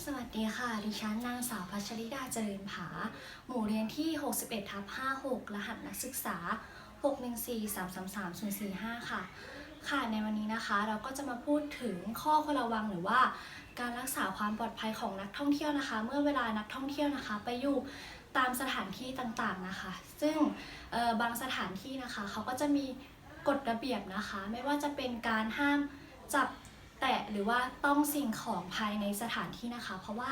สวัสดีค่ะ ดิฉันนางสาวพัชริดาเจริญผา หมู่เรียนที่ 61ทับ56 รหัสนักศึกษา 614333045 ค่ะ ค่ะ ในวันนี้นะคะเราก็จะมาพูดถึงข้อควรระวังหรือว่า การรักษาความปลอดภัยของนักท่องเที่ยวนะคะ เมื่อเวลานักท่องเที่ยวนะคะ ไปอยู่ตามสถานที่ต่างๆนะคะ ซึ่งบางสถานที่นะคะเขาก็จะมีกฎระเบียบนะคะ ไม่ว่าจะเป็นการห้ามจับ แตะหรือว่าต้องสิ่งของภายในสถานที่นะคะ เพราะว่า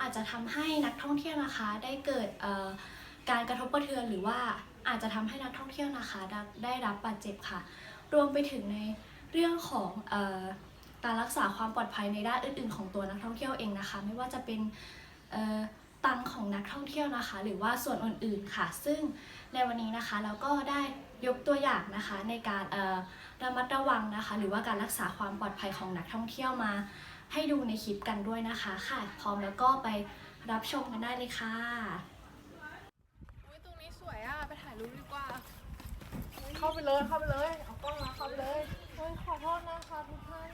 อาจจะทำให้นักท่องเที่ยวนะคะ ได้เกิดการกระทบกระเทือนหรือว่าอาจจะทำให้นักท่องเที่ยวนะคะ ได้รับบาดเจ็บค่ะ รวมไปถึงในเรื่องของการรักษาความปลอดภัยในด้านอื่น ๆ ของตัวนักท่องเที่ยวเองนะคะ ไม่ว่าจะเป็น ตังค์ของนักท่องเที่ยวนะคะ หรือว่าส่วนอื่นๆค่ะ ซึ่งในวันนี้นะคะเราก็ได้ยกตัวอย่างนะคะในการเอ่อระมัดระวังนะคะ หรือว่าการรักษาความปลอดภัยของนักท่องเที่ยวมา ให้ดูในคลิปกันด้วยนะคะค่ะพร้อมแล้วก็ไปรับชมกันได้เลยค่ะอุ้ยตรงนี้สวยอะไปถ่ายรูปดีกว่า เข้าไปเลยเข้าไปเลยเอากล้องมาเข้าไปเลยเฮ้ยขอโทษนะคะทุกท่านค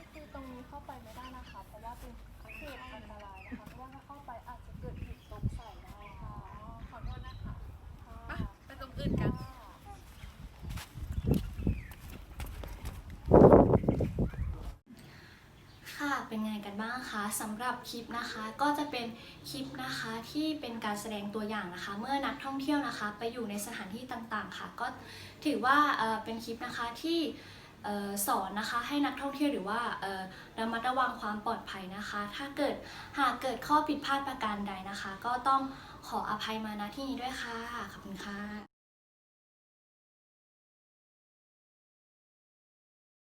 ือตรงนี้ื่นกันค่ะเป็นไงกันบ้างคะสำหรับคลิปนะคะก็จะเป็นคลิปนะคะที่เป็นการแสดงตัวอย่างนะคะ เมื่อนักท่องเที่ยวนะคะ ไปอยู่ในสถานที่ต่างๆค่ะ ก็ถือว่าเป็นคลิปนะคะที่สอนนะคะให้นักท่องเที่ยวหรือว่าระมัดระวังความปลอดภัยนะคะ ถ้าเกิดหากเกิดข้อผิดพลาดประการใดนะคะ ก็ต้องขออภัยมาณที่นี้ด้วยค่ะ ขอบคุณค่ะ